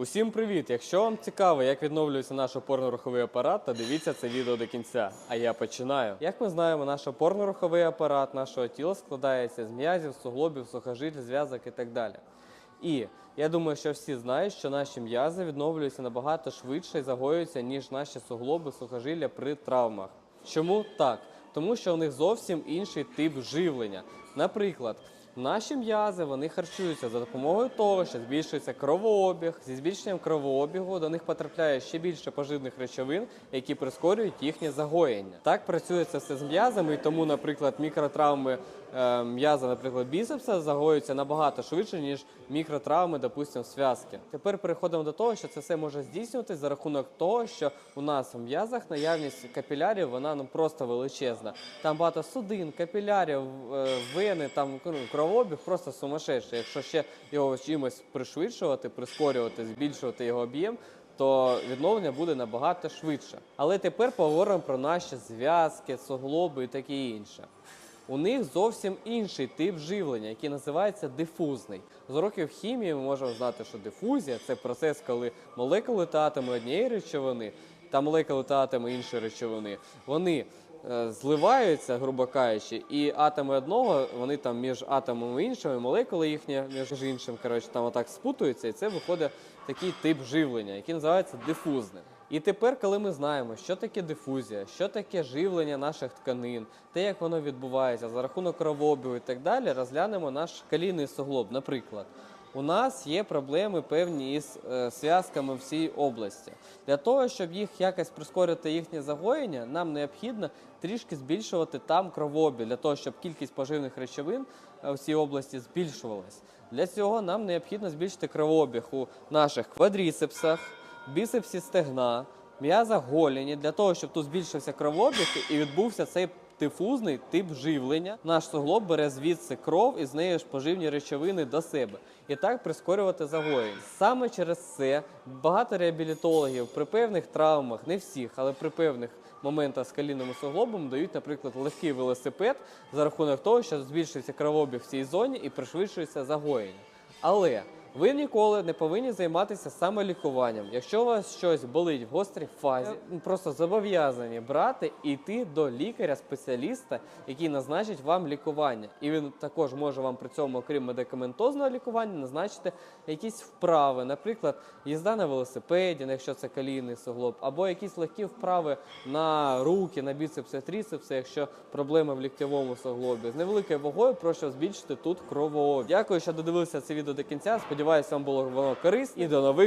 Усім привіт! Якщо вам цікаво, як відновлюється наш опорно-руховий апарат, то дивіться це відео до кінця. А я починаю. Як ми знаємо, наш опорно-руховий апарат нашого тіла складається з м'язів, суглобів, сухожиль, зв'язок і так далі. І я думаю, що всі знають, що наші м'язи відновлюються набагато швидше і загоюються, ніж наші суглоби, сухожилля при травмах. Чому так? Тому що у них зовсім інший тип живлення. Наприклад, Наші м'язи вони харчуються за допомогою того, що збільшується кровообіг. Зі збільшенням кровообігу до них потрапляє ще більше поживних речовин, які прискорюють їхнє загоєння. Так працює це все з м'язами, і тому, наприклад, мікротравми е, м'яза, наприклад, біцепса загоюються набагато швидше, ніж мікротравми, допустимо, зв'язки. Тепер переходимо до того, що це все може здійснюватись за рахунок того, що у нас в м'язах наявність капілярів вона ну просто величезна. Там багато судин, капілярів, е, вени, там ну, кровообіг просто сумасшедший. Якщо ще його чимось пришвидшувати, прискорювати, збільшувати його об'єм. То відновлення буде набагато швидше. Але тепер поговоримо про наші зв'язки, суглоби і таке інше. У них зовсім інший тип живлення, який називається дифузний. З уроків хімії ми можемо знати, що дифузія це процес, коли молекули та атоми однієї речовини та молекули та атоми іншої речовини, вони е, зливаються, грубо кажучи, і атоми одного, вони там між атомами іншими, молекули їхні між іншим, коротше, там отак спутуються, і це виходить такий тип живлення, який називається дифузним. І тепер, коли ми знаємо, що таке дифузія, що таке живлення наших тканин, те, як воно відбувається за рахунок кровообігу і так далі, розглянемо наш калійний суглоб. Наприклад, у нас є проблеми певні із е, зв'язками в цій області. Для того, щоб їх якось прискорити їхнє загоєння, нам необхідно трішки збільшувати там кровообіг, для того, щоб кількість поживних речовин е, в цій області збільшувалась. Для цього нам необхідно збільшити кровообіг у наших квадріцепсах, біцепсі стегна, м'язах голені, для того, щоб тут збільшився кровообіг і відбувся цей дифузний тип живлення. Наш суглоб бере звідси кров і з неї ж поживні речовини до себе. І так прискорювати загоєння. Саме через це багато реабілітологів при певних травмах, не всіх, але при певних моментах з калінним суглобом дають, наприклад, легкий велосипед за рахунок того, що збільшується кровообіг в цій зоні і пришвидшується загоєння. Але ви ніколи не повинні займатися самолікуванням. Якщо у вас щось болить в гострій фазі, ну, просто зобов'язані брати і йти до лікаря-спеціаліста, який назначить вам лікування. І він також може вам при цьому, окрім медикаментозного лікування, назначити якісь вправи, наприклад, їзда на велосипеді, якщо це колійний суглоб, або якісь легкі вправи на руки, на біцепси, тріцепси, якщо проблеми в ліктєвому суглобі. З невеликою вагою прошу збільшити тут кровообіг. Дякую, що додивилися це відео до кінця. Сподіваюся, вам було воно корисно і до нових